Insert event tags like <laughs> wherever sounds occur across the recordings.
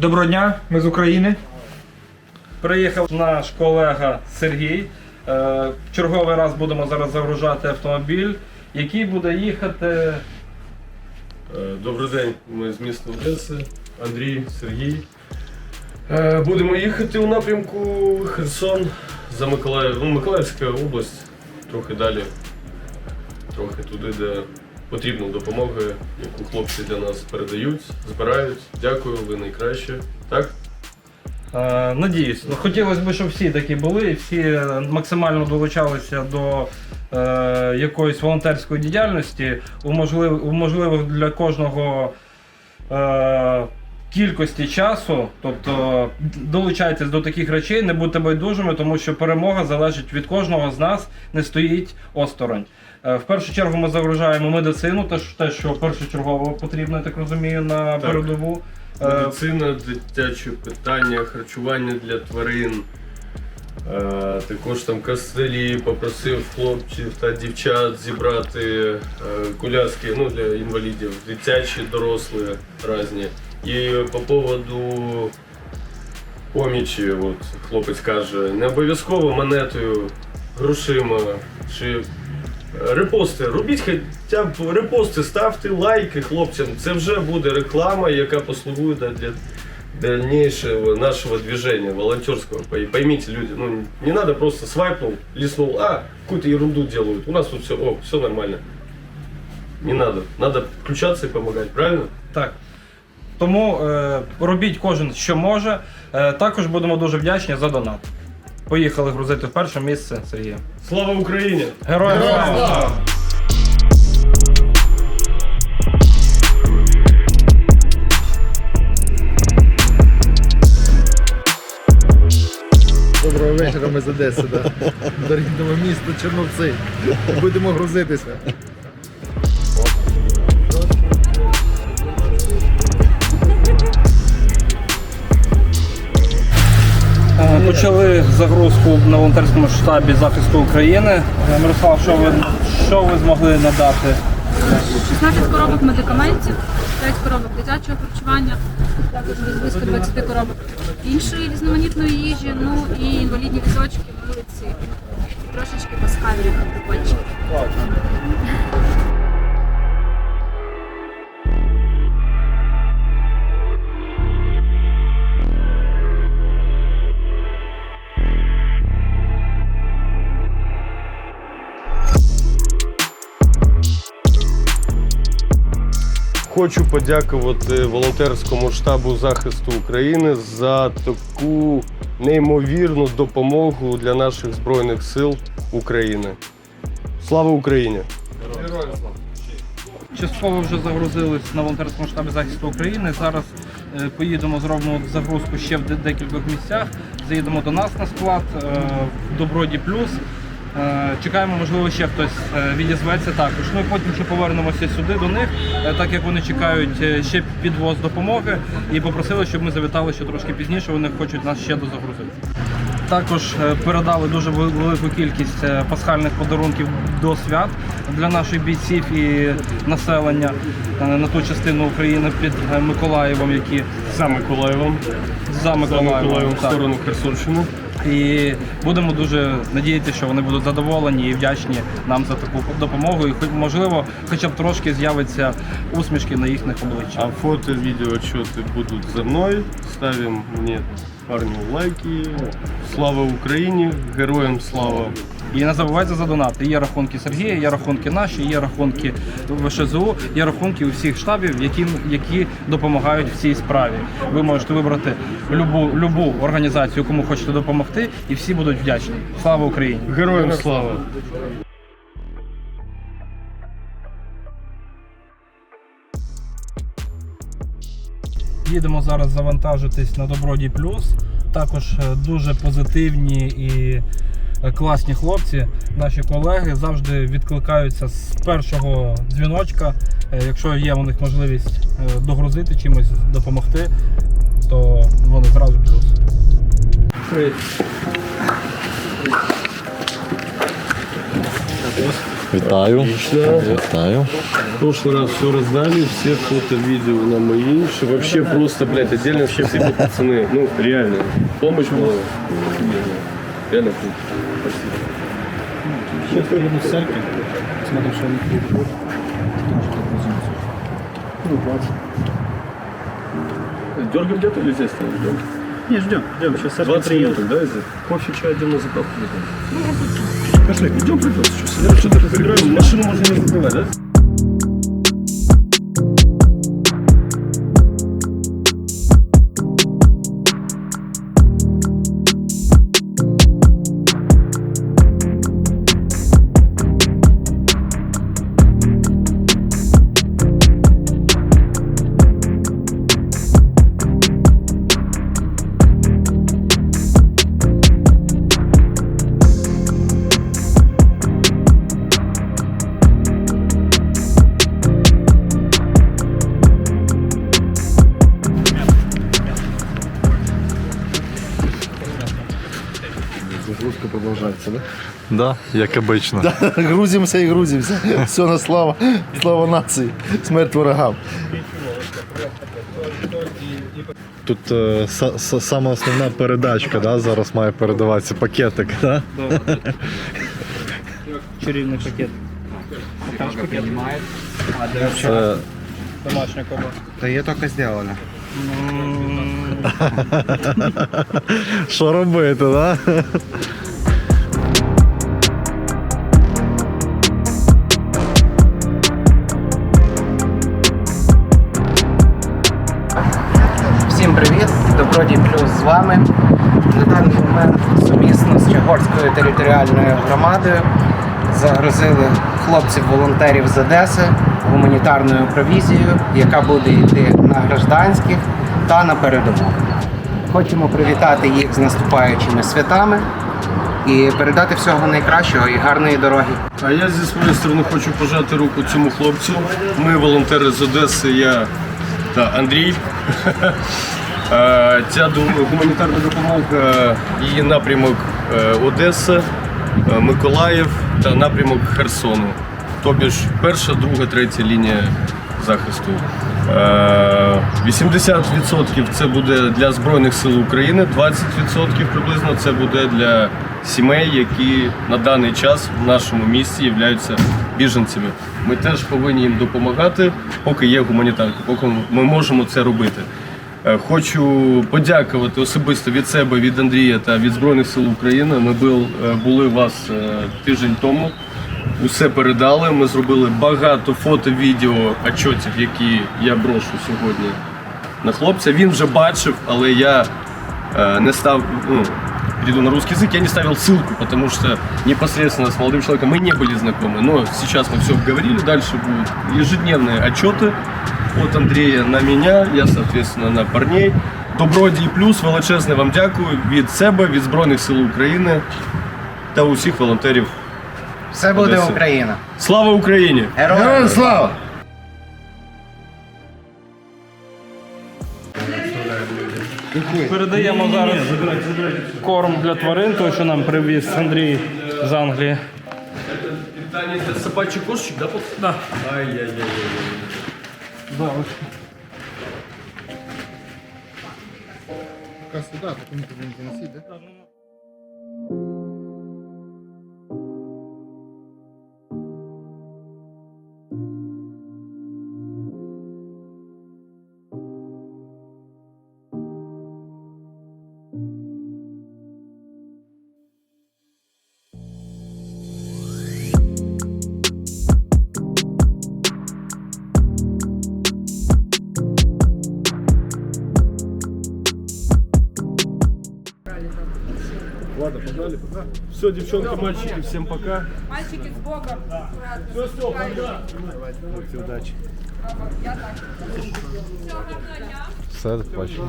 Доброго дня, ми з України. Приїхав наш колега Сергій. Е, черговий раз будемо зараз загружати автомобіль, який буде їхати. Е, Добрий день, ми з міста Одеси, Андрій, Сергій. Е, Будемо їхати у напрямку Херсон за Миколаїв. Ну, Миколаївська область, трохи далі, трохи туди, де потрібна допомога, яку хлопці для нас передають, збирають. Дякую, ви найкраще. Так? Е, Надіюсь, ну, хотілося б, щоб всі такі були, всі максимально долучалися до е, якоїсь волонтерської діяльності, у можлив- у можливих для кожного е, кількості часу. Тобто долучайтесь до таких речей, не будьте байдужими, тому що перемога залежить від кожного з нас, не стоїть осторонь. Е, В першу чергу ми загружаємо медицину, те, що- те, що першочергово потрібно, я так розумію, на Так. передову. Е, Медицина, дитячі питання, харчування для тварин. Е, також там костелі попросив хлопців та дівчат зібрати коляски ну, для інвалідів, дитячі, дорослі різні. І по поводу помічі, от хлопець каже, не обов'язково монетою, грошима чи Репости, робіть хоча б репости, ставте лайки хлопцям. Це вже буде реклама, яка послугує для дальнейшего нашего движения волонтерского. Пой- Поймите, люди, ну не надо просто свайпнул, лиснул, а какую-то ерунду делают. У нас тут все, о, все нормально. Не надо. Надо включаться и помогать, правильно? Так. Тому е, робіть кожен, що може. Е, також будемо дуже вдячні за донат. Поїхали грузити в перше місце Сергія. Слава Україні! Героям слава! Доброго вечора, ми з Одеси, да. до рідного міста Черновці. Будемо грузитися. Загрузку на волонтерському штабі захисту України. Е, Мирослав, що ви, що ви змогли надати? 16 коробок медикаментів, 5 коробок дитячого харчування, також близько 20 коробок іншої різноманітної їжі, ну і інвалідні візочки, вулиці, і трошечки пасхальних прикольчиків. Хочу подякувати волонтерському штабу захисту України за таку неймовірну допомогу для наших збройних сил України. Слава Україні! Частково вже загрузились на волонтерському штабі захисту України. Зараз е, поїдемо, зробимо загрузку ще в декількох місцях. Заїдемо до нас на склад е, в Доброді Плюс. Е, Чекаємо, можливо, ще хтось е, відізветься також. Ну і потім ще повернемося сюди до них, е, так як вони чекають ще підвоз допомоги і попросили, щоб ми завітали ще трошки пізніше. Вони хочуть нас ще дозагрузити. Також передали дуже велику кількість пасхальних подарунків до свят для наших бійців і населення на ту частину України під Миколаєвом, які За Миколаєвом, за за Миколаєвом. Миколаєвом в сторону Херсонщини. І будемо дуже надіятися, що вони будуть задоволені і вдячні нам за таку допомогу. І хоч можливо, хоча б трошки з'явиться усмішки на їхніх обличчях. А фото, відео, отчеты будуть за мною. Ставимо мені парню лайки. Слава Україні! Героям слава! І не забувайте за донати. Є рахунки Сергія, є рахунки наші, є рахунки ВШЗУ, є рахунки усіх штабів, які, які допомагають в цій справі. Ви можете вибрати любу, любу організацію, кому хочете допомогти, і всі будуть вдячні. Слава Україні! Героям слава! Їдемо зараз завантажитись на Доброді Плюс. Також е, дуже позитивні і класні хлопці. Наші колеги завжди відкликаються з першого дзвіночка. Е, Якщо є у них можливість е, догрузити чимось, допомогти, то вони зразу плюс. Привіт. Вітаю. Отлично. Вітаю. В прошлый раз все раздали, все фото, видео на мои, что вообще просто, блядь, отдельно вообще все эти пацаны, ну, реально, помощь была офигенная. Реально круто. Сейчас приеду с церкви, смотрим, что они приходят. Ну, 20. Дергаем где-то или здесь? Ждем? Не, ждем, ждем. Сейчас церковь 20 приедет. минут, да, из Кофе, чай, идем на заправку. Пошли, идем придется. Что, сидим, что-то поиграем. Машину можно не закрывать, да? Продовжується, да? Да, як обично. <laughs> Грузимося і грузимося. Все на слава, слава нації, смерть ворогам. Тут е, са- са- сама основна передачка, да, зараз має передаватися пакетик. Да? Чарівний пакет. Там пакет. Це Домашня коба. Да ее только сделали. що робити, да? З вами. На даний момент сумісно з Чагорською територіальною громадою загрузили хлопців-волонтерів з Одеси гуманітарною провізією, яка буде йти на гражданських та на передову. Хочемо привітати їх з наступаючими святами і передати всього найкращого і гарної дороги. А я зі своєї сторони хочу пожати руку цьому хлопцю. Ми волонтери з Одеси, я та Андрій. <laughs> Е, Ця гуманітарна допомога, її напрямок е, Одеса, е, Миколаїв та напрямок Херсону. Тобі ж перша, друга, третя лінія захисту. Е, 80% це буде для Збройних сил України, 20% приблизно це буде для сімей, які на даний час в нашому місті являються біженцями. Ми теж повинні їм допомагати, поки є гуманітарка, поки ми можемо це робити. Е, Хочу подякувати особисто від себе, від Андрія та від Збройних сил України. Ми бил- е, були у вас е, тиждень тому. Усе передали. Ми зробили багато фото, відео, отчотів, які я брошу сьогодні на хлопця. Він вже бачив, але я э, не став, ну, перейду на русский язык, я не ставил ссылку, потому что непосредственно с молодым человеком мы не были знакомы. Но сейчас мы все обговорили, дальше будут ежедневные отчеты от Андрея на меня, я, соответственно, на парней. Добродій плюс, величезне вам дякую від себе, від Збройних сил України та усіх волонтерів. Все буде Одеси. Україна! Слава Україні! Героям слава! Передаємо зараз корм для тварин, той, що нам привіз Андрій з Англії. Питание для собачий кошечек, да? Да. Ай-яй-яй. Да, ось. Пока сюди, так вони повинні носити, да? Ладно, погнали. Все, девчонки, мальчики, всем пока. Мальчики з Богом. Все, все, пока. Хлопці, удачі. Все, бачимо.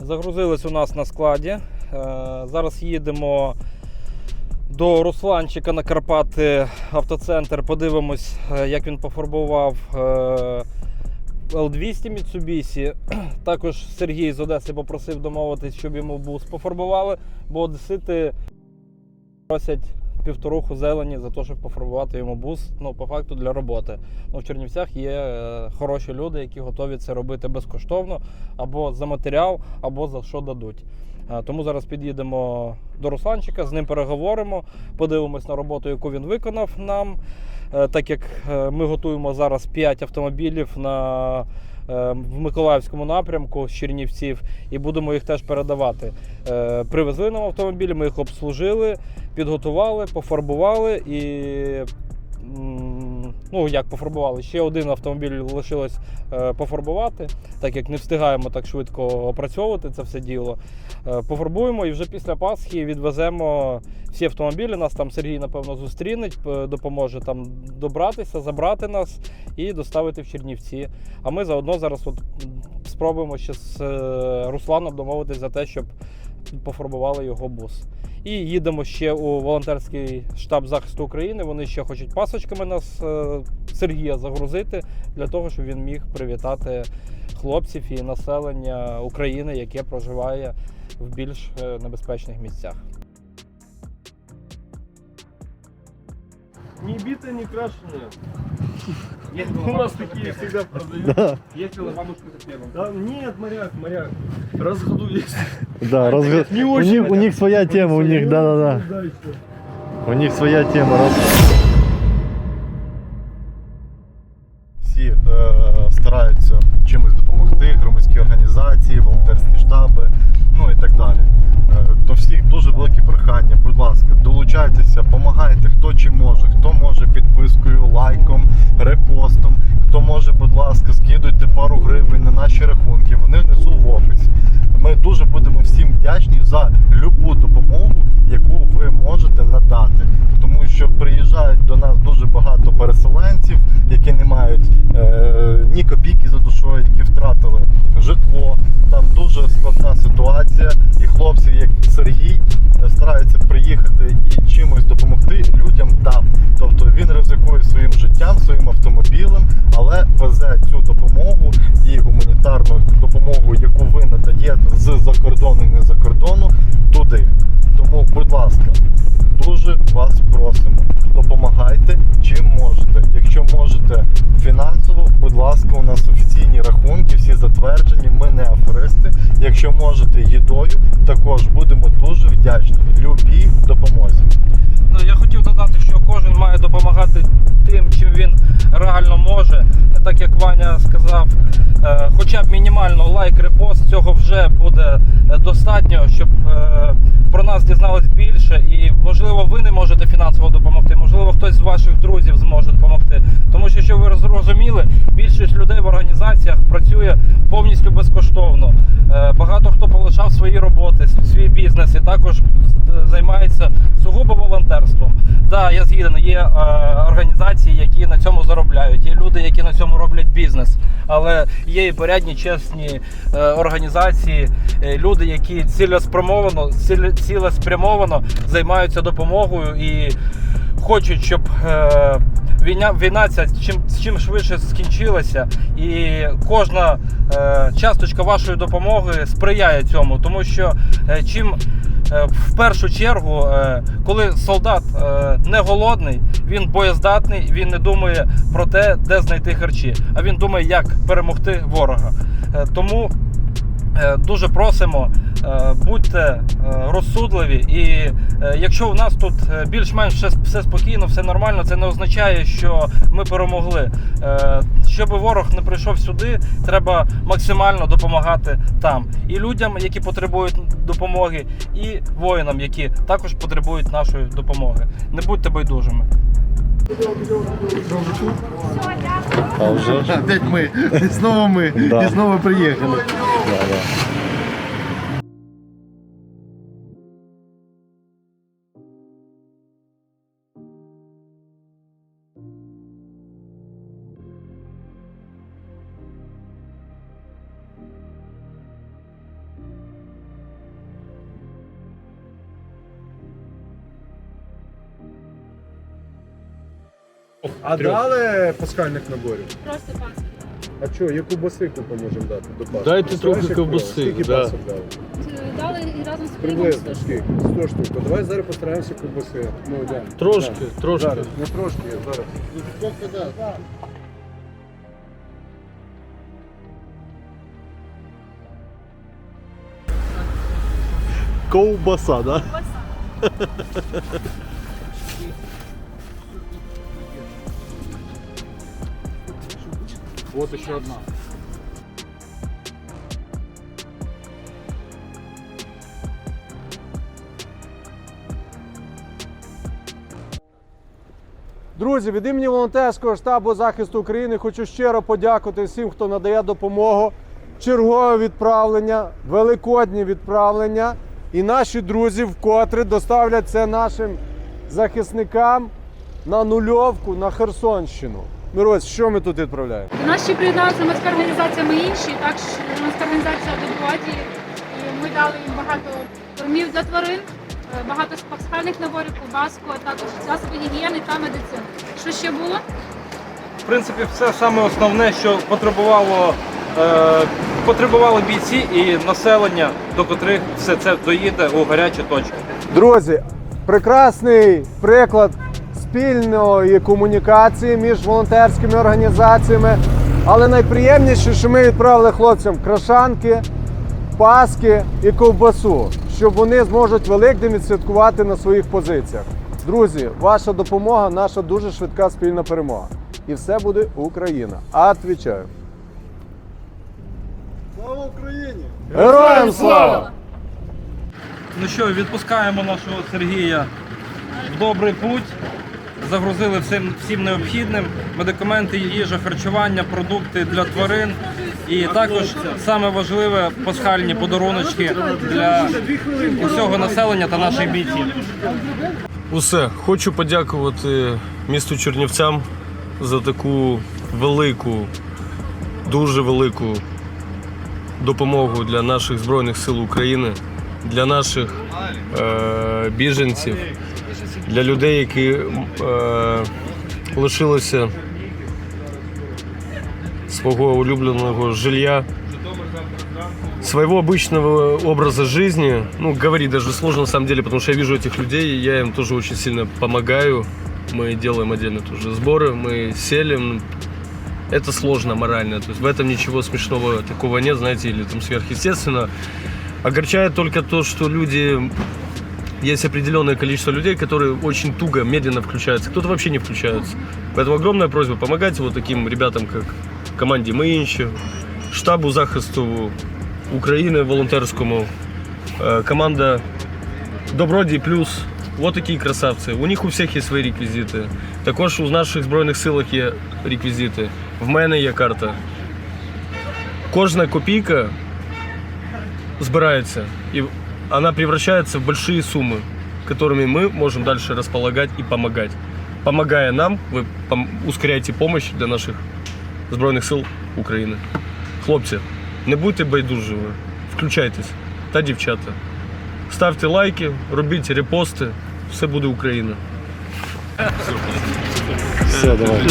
Загрузились у нас на складі. Е, Зараз їдемо до Русланчика на Карпати автоцентр. Подивимось, е, як він пофарбував е, L200 <clears throat> Mitsubishi. Також Сергій з Одеси попросив домовитись, щоб йому бус пофарбували, бо одесити Просять півторуху зелені за те, щоб пофарбувати йому бус. Ну, по факту для роботи. Ну, в Чернівцях є е, хороші люди, які готові це робити безкоштовно або за матеріал, або за що дадуть. Е, Тому зараз під'їдемо до Русланчика, з ним переговоримо, подивимось на роботу, яку він виконав нам. Е, Так як е, ми готуємо зараз 5 автомобілів на, в Миколаївському напрямку з Чернівців і будемо їх теж передавати. Привезли нам автомобілі, ми їх обслужили, підготували, пофарбували і. Ну, як пофарбували, ще один автомобіль лишилось е, пофарбувати, так як не встигаємо так швидко опрацьовувати це все діло. Е, Пофарбуємо і вже після Пасхи відвеземо всі автомобілі. Нас там Сергій, напевно, зустріне, допоможе там добратися, забрати нас і доставити в Чернівці. А ми заодно зараз от спробуємо ще з е, Русланом домовитись за те, щоб пофарбували його бус. І їдемо ще у волонтерський штаб захисту України. Вони ще хочуть пасочками нас е, Сергія загрузити для того, щоб він міг привітати хлопців і населення України, яке проживає в більш е, небезпечних місцях. Ни бита, ни крашеная. У нас такие всегда продают. Есть лобанушка за хлебом. Да, нет, моряк, моряк. Раз в году есть. Да, разго- Не у, очень них, у них своя тема, у них, да-да-да. У них своя тема. Раз... Всі е, стараються чимось допомогти, громадські організації, волонтерські штаби, ну і так далі. Прохання. Будь ласка, долучайтеся, допомагайте, хто чим може, хто може підпискою, лайком, репостом, хто може, будь ласка, скидуйте пару гривень на наші рахунки. Вони внизу в офісі. Ми дуже будемо всім вдячні за любу допомогу, яку ви можете надати. Тому що приїжджають до нас дуже багато переселенців, які не мають е, ні копійки за Якщо можете їдою, також будемо дуже вдячні любій допомозі. Ну, я хотів додати, що кожен має допомагати тим, чим він як Ваня сказав, е, хоча б мінімально лайк, репост, цього вже буде е, достатньо, щоб е, про нас дізнались більше. І можливо, ви не можете фінансово допомогти, можливо, хтось з ваших друзів зможе допомогти. Тому що, щоб ви розуміли, більшість людей в організаціях працює повністю безкоштовно. Багато хто полишав свої роботи, свій бізнес і також займається Так, я згіден, є е, організації, які на цьому заробляють, є люди, які на цьому роблять бізнес. Але є і порядні, чесні е, організації, е, люди, які цілеспрямовано, ціле- цілеспрямовано займаються допомогою і хочуть, щоб е, війна, війна ця чим, чим швидше скінчилася, і кожна е, часточка вашої допомоги сприяє цьому, тому що е, чим в першу чергу, е, коли солдат е, не голодний, він боєздатний, він не думає про те, де знайти харчі, а він думає, як перемогти ворога. Е, тому Е, Дуже просимо, е, будьте е, розсудливі, і е, якщо у нас тут е, більш-менш все, спокійно, все нормально, це не означає, що ми перемогли. Е, Щоб ворог не прийшов сюди, треба максимально допомагати там і людям, які потребують допомоги, і воїнам, які також потребують нашої допомоги. Не будьте байдужими. А вже ж. Опять ми. Знову ми. Да. І знову приїхали. Да, да. А дали пасхальних наборів? Просто паски. А що, яку басику поможемо дати до Пасхи? Дайте трохи ковбаси? Скільки да. пасок дали? Дали і разом з хлібом Приблизно 100 штук. скільки? 100 штук. Давай зараз постараємося ковбаси. Ну, да. Трошки, Да. трошки. Зараз, не трошки, зараз. Ковбаса, да? <laughs> Вот еще одна. Друзі, від імені волонтерського штабу захисту України хочу щиро подякувати всім, хто надає допомогу. Чергове відправлення, великодні відправлення. І наші друзі вкотре доставлять це нашим захисникам на нульовку на Херсонщину. Мирось, що ми тут відправляємо? До нас ще приєдналася громадська організація «Ми інші», також громадська організація «Доброді». І ми дали їм багато кормів для тварин, е, багато пасхальних наборів, ковбаску, а також засоби гігієни та медицини. Що ще було? В принципі, все саме основне, що потребувало, е, потребували бійці і населення, до котрих все це доїде у гарячі точки. Друзі, прекрасний приклад спільної комунікації між волонтерськими організаціями. Але найприємніше, що ми відправили хлопцям крашанки, паски і ковбасу, щоб вони зможуть Великдень відсвяткувати на своїх позиціях. Друзі, ваша допомога наша дуже швидка спільна перемога. І все буде Україна. Отвічаю. Слава Україні! Героям слава! Ну що, відпускаємо нашого Сергія в добрий путь. Загрузили всім, всім необхідним медикаменти, їжа, харчування, продукти для тварин. І також саме важливе пасхальні подаруночки для усього населення та наших бійців. Усе, хочу подякувати місту Чернівцям за таку велику, дуже велику допомогу для наших Збройних сил України, для наших е, біженців, для людей, які е, лишилися свого улюбленого жилья, своего обычного образа жизни, ну, говорить даже сложно на самом деле, потому что я вижу этих людей, и я им тоже очень сильно помогаю. Мы делаем отдельно тоже сборы, мы селим. Это сложно морально, то есть в этом ничего смешного такого нет, знаете, или там сверхъестественно. Огорчает только то, что люди, есть определенное количество людей, которые очень туго, медленно включаются, кто-то вообще не включается. Поэтому огромная просьба, помогайте вот таким ребятам, как команді Миїнчі, штабу захисту України волонтерському, е, команда Добродій Плюс. Вот такі красавці. У них у всіх є свої реквізити. Також у наших Збройних силах є реквізити. В мене є карта. Кожна копійка збирається і вона превращается в большие суммы, которыми мы можем дальше располагать и помогать. Помогая нам, вы пом- ускоряете помощь для наших Збройних сил України. Хлопці, не будьте байдужими, включайтесь та дівчата. Ставте лайки, робіть репости, все буде Україна. Все, давай.